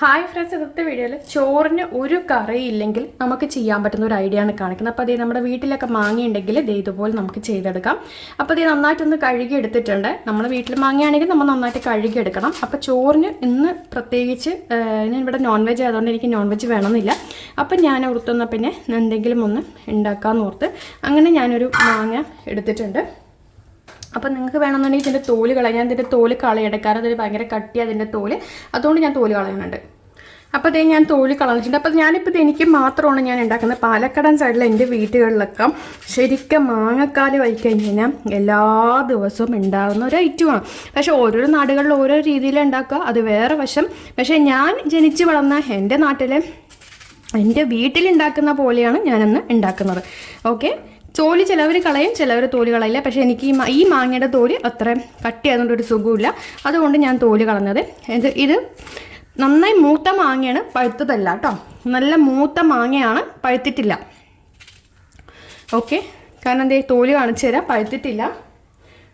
Hi friends ഇന്നത്തെ വീഡിയോയിൽ ചോറിന് ഒരു കറി ഇല്ലെങ്കിൽ നമുക്ക് ചെയ്യാൻ പറ്റുന്ന ഒരു ഐഡിയ ആണ് കാണിക്കുന്നത്. അപ്പോൾ അതേ നമ്മുടെ വീട്ടിലൊക്കെ മാങ്ങയുണ്ടെങ്കിൽ ദേ ഇതുപോലെ നമുക്ക് ചെയ്തെടുക്കാം. അപ്പോൾ ഇത് നന്നായിട്ടൊന്ന് കഴുകി എടുത്തിട്ടുണ്ട്. നമ്മൾ വീട്ടിൽ മാങ്ങയാണെങ്കിൽ നമ്മൾ നന്നായിട്ട് കഴുകി എടുക്കണം. അപ്പോൾ ചോറിന് ഇന്ന് പ്രത്യേകിച്ച് ഞാൻ ഇവിടെ നോൺ വെജ് ആയതുകൊണ്ട് എനിക്ക് നോൺ വെജ് വേണമെന്നില്ല. അപ്പം ഞാൻ ഓർത്തുന്ന പിന്നെ എന്തെങ്കിലും ഒന്ന് ഉണ്ടാക്കാമെന്ന് ഓർത്ത് അങ്ങനെ ഞാനൊരു മാങ്ങ എടുത്തിട്ടുണ്ട്. അപ്പം നിങ്ങൾക്ക് വേണമെന്നുണ്ടെങ്കിൽ ഇതിന്റെ തോൽ കളയാം. ഞാൻ ഇതിന്റെ തോൽ കാരണം അതിന് ഭയങ്കര കട്ടി അതിന്റെ തോൽ. അതുകൊണ്ട് ഞാൻ തോൽ കളയുന്നുണ്ട്. അപ്പോൾ അതേ ഞാൻ തോൽ കളഞ്ഞിട്ടുണ്ട്. അപ്പോൾ ഞാനിപ്പോൾ എനിക്ക് മാത്രമാണ് ഞാൻ ഉണ്ടാക്കുന്നത്. പാലക്കാടൻ സൈഡിൽ എന്റെ വീട്ടുകളിലൊക്കെ ശരിക്കും മാങ്ങക്കാൽ വഹിക്കഴിഞ്ഞ് കഴിഞ്ഞ് കഴിഞ്ഞാൽ എല്ലാ ദിവസവും ഉണ്ടാകുന്ന ഒരു ഐറ്റമാണ് പക്ഷേ ഓരോരോ നാടുകളിൽ ഓരോ രീതിയിൽ ഉണ്ടാക്കുക. അത് വേറെ വശം. പക്ഷേ ഞാൻ ജനിച്ച് വളർന്ന എന്റെ നാട്ടിലെ എന്റെ വീട്ടിലുണ്ടാക്കുന്ന പോലെയാണ് ഞാനന്ന് ഉണ്ടാക്കുന്നത്. ഓക്കെ? തോൽ ചിലവർ കളയും ചിലവർ തോലി കളയില്ല. പക്ഷേ എനിക്ക് ഈ മാങ്ങയുടെ തോൽ അത്ര കട്ടിയായതുകൊണ്ട് ഒരു സുഖമില്ല അതുകൊണ്ട് ഞാൻ തോലി കളഞ്ഞത്. ഇത് ഇത് നന്നായി മൂത്ത മാങ്ങയാണ് പഴുത്തതല്ല കേട്ടോ. നല്ല മൂത്ത മാങ്ങയാണ് പഴുത്തിട്ടില്ല. ഓക്കെ. കാരണം എന്തേ തോൽ കാണിച്ചു തരാം. പഴുത്തിട്ടില്ല.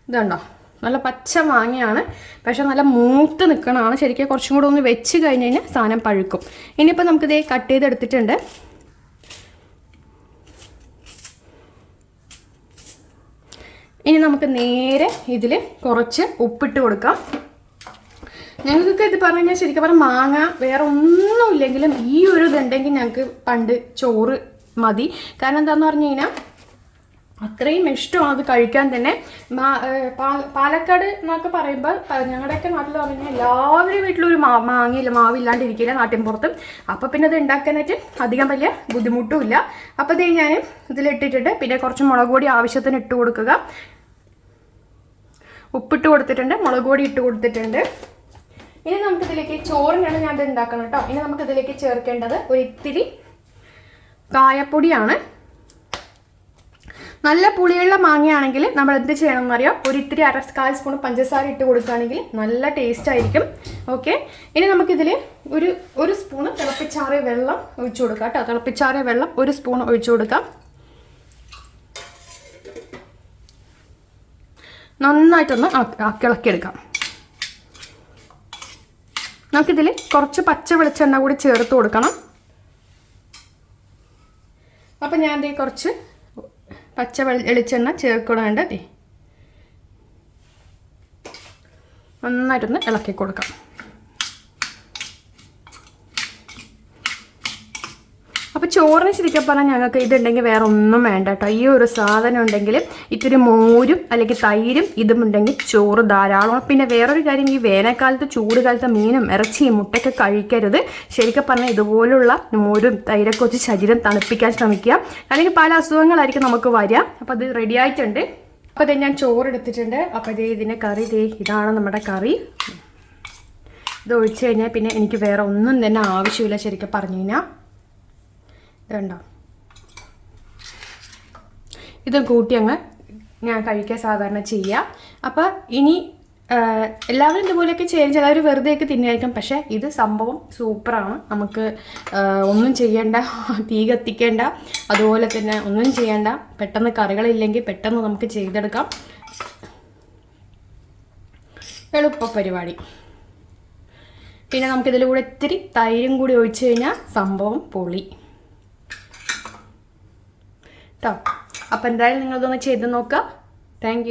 ഇതുണ്ടോ? നല്ല പച്ച മാങ്ങയാണ്. പക്ഷെ നല്ല മൂത്ത് നിൽക്കണതാണ് ശരിക്കും കുറച്ചും കൂടെ ഒന്ന് വെച്ച് കഴിഞ്ഞ് കഴിഞ്ഞാൽ സാധനം പഴുക്കും. ഇനിയിപ്പോൾ നമുക്കിത് കട്ട് ചെയ്തെടുത്തിട്ടുണ്ട്. ഇനി നമുക്ക് നേരെ ഇതിൽ കുറച്ച് ഉപ്പിട്ട് കൊടുക്കാം. ഞങ്ങൾക്കൊക്കെ ഇത് പറഞ്ഞു കഴിഞ്ഞാൽ ശരിക്കും പറഞ്ഞാൽ മാങ്ങ വേറെ ഒന്നും ഇല്ലെങ്കിലും ഈ ഒരു ഇതുണ്ടെങ്കിൽ ഞങ്ങൾക്ക് പണ്ട് ചോറ് മതി. കാരണം എന്താണെന്ന് പറഞ്ഞു കഴിഞ്ഞാൽ അത്രയും ഇഷ്ടമാണ് അത് കഴിക്കാൻ തന്നെ. പാലക്കാട് എന്നൊക്കെ പറയുമ്പോൾ ഞങ്ങളുടെയൊക്കെ നാട്ടിൽ പറഞ്ഞാൽ എല്ലാവരും വീട്ടിലൊരു മാ മാങ്ങയില്ല മാവില്ലാണ്ടിരിക്കില്ല നാട്ടിൻ പുറത്ത്. അപ്പോൾ പിന്നെ അത് ഉണ്ടാക്കാനായിട്ട് അധികം വലിയ ബുദ്ധിമുട്ടുമില്ല അപ്പോൾ ഇത് ഞാൻ ഇതിലിട്ടിട്ടുണ്ട്. പിന്നെ കുറച്ച് മുളക് പൊടി ആവശ്യത്തിന് ഇട്ട് കൊടുക്കുക. ഉപ്പിട്ട് കൊടുത്തിട്ടുണ്ട് മുളക് പൊടി ഇട്ട് കൊടുത്തിട്ടുണ്ട്. ഇനി നമുക്കിതിലേക്ക് ചോറിനാണ് ഞാൻ ഇത് ഉണ്ടാക്കണം കേട്ടോ ഇനി നമുക്ക് ഇതിലേക്ക് ചേർക്കേണ്ടത് ഒരു ഇത്തിരി കായപ്പൊടിയാണ്. നല്ല പുളിയുള്ള മാങ്ങയാണെങ്കിൽ നമ്മൾ എന്ത് ചെയ്യണം എന്നറിയാം ഒരു ഇത്തിരി അര കാൽ സ്പൂൺ പഞ്ചസാര ഇട്ട് കൊടുക്കുകയാണെങ്കിൽ നല്ല ടേസ്റ്റ് ആയിരിക്കും ഓക്കെ? ഇനി നമുക്കിതിൽ ഒരു ഒരു സ്പൂണ് തിളപ്പിച്ചാറിയ വെള്ളം ഒഴിച്ചു കൊടുക്കാം കേട്ടോ തിളപ്പിച്ചാറിയ വെള്ളം ഒരു സ്പൂൺ ഒഴിച്ചു കൊടുക്കാം. നന്നായിട്ടൊന്ന് ഇളക്കിയെടുക്കാം നമുക്കിതിൽ കുറച്ച് പച്ച വെളിച്ചെണ്ണ കൂടി ചേർത്ത് കൊടുക്കണം. അപ്പം ഞാൻ ദേ കുറച്ച് പച്ച വെളി- വെളിച്ചെണ്ണ ചേർക്കണേണ്ടത് നന്നായിട്ടൊന്ന് ഇളക്കി കൊടുക്കാം. ചോറിന് ശരിക്കും പറഞ്ഞാൽ ഞങ്ങൾക്ക് ഇതുണ്ടെങ്കിൽ വേറെ ഒന്നും വേണ്ട കേട്ടോ. ഈ ഒരു സാധനം ഉണ്ടെങ്കിൽ ഇത്തിരി മോരും അല്ലെങ്കിൽ തൈരും ഇതും ഉണ്ടെങ്കിൽ ചോറ് ധാരാളം. പിന്നെ വേറൊരു കാര്യം ഈ വേനൽക്കാലത്ത് ചൂട് കാലത്ത് മീനും ഇറച്ചിയും മുട്ടയൊക്കെ കഴിക്കരുത്. ശരിക്കും പറഞ്ഞാൽ ഇതുപോലുള്ള മോരും തൈരൊക്കെ വെച്ച് ശരീരം തണുപ്പിക്കാൻ ശ്രമിക്കുക. അല്ലെങ്കിൽ പല അസുഖങ്ങളായിരിക്കും നമുക്ക് വരിക. അപ്പോൾ അത് റെഡി ആയിട്ടുണ്ട്. അപ്പോൾ ഇതേ ഞാൻ ചോറ് എടുത്തിട്ടുണ്ട് അപ്പോൾ ഇത് ഇതിന്റെ കറി ദേ ഇതാണ് നമ്മുടെ കറി. ഇത് ഒഴിച്ചു കഴിഞ്ഞാൽ പിന്നെ എനിക്ക് വേറെ ഒന്നും തന്നെ ആവശ്യമില്ല ശരിക്കും പറഞ്ഞു കഴിഞ്ഞാൽ. ഇതുണ്ടോ? ഇത് കൂട്ടി അങ്ങ് ഞാൻ കഴിക്കാൻ സാധാരണ ചെയ്യുക അപ്പോൾ ഇനി എല്ലാവരും ഇതുപോലെയൊക്കെ ചെയ്യും ചിലവർ വെറുതെയൊക്കെ തിന്നായിരിക്കും. പക്ഷേ ഇത് സംഭവം സൂപ്പറാണ് നമുക്ക് ഒന്നും ചെയ്യേണ്ട തീ കത്തിക്കേണ്ട അതുപോലെ തന്നെ ഒന്നും ചെയ്യേണ്ട. പെട്ടെന്ന് കറികളില്ലെങ്കിൽ പെട്ടെന്ന് നമുക്ക് ചെയ്തെടുക്കാം. എളുപ്പ പരിപാടി പിന്നെ നമുക്കിതിൽ കൂടെ ഇത്തിരി തൈരും കൂടി ഒഴിച്ചു കഴിഞ്ഞാൽ സംഭവം പൊളി. കേട്ടോ. അപ്പോൾ എന്തായാലും നിങ്ങളിതൊന്ന് ചെയ്ത് നോക്കുക. താങ്ക്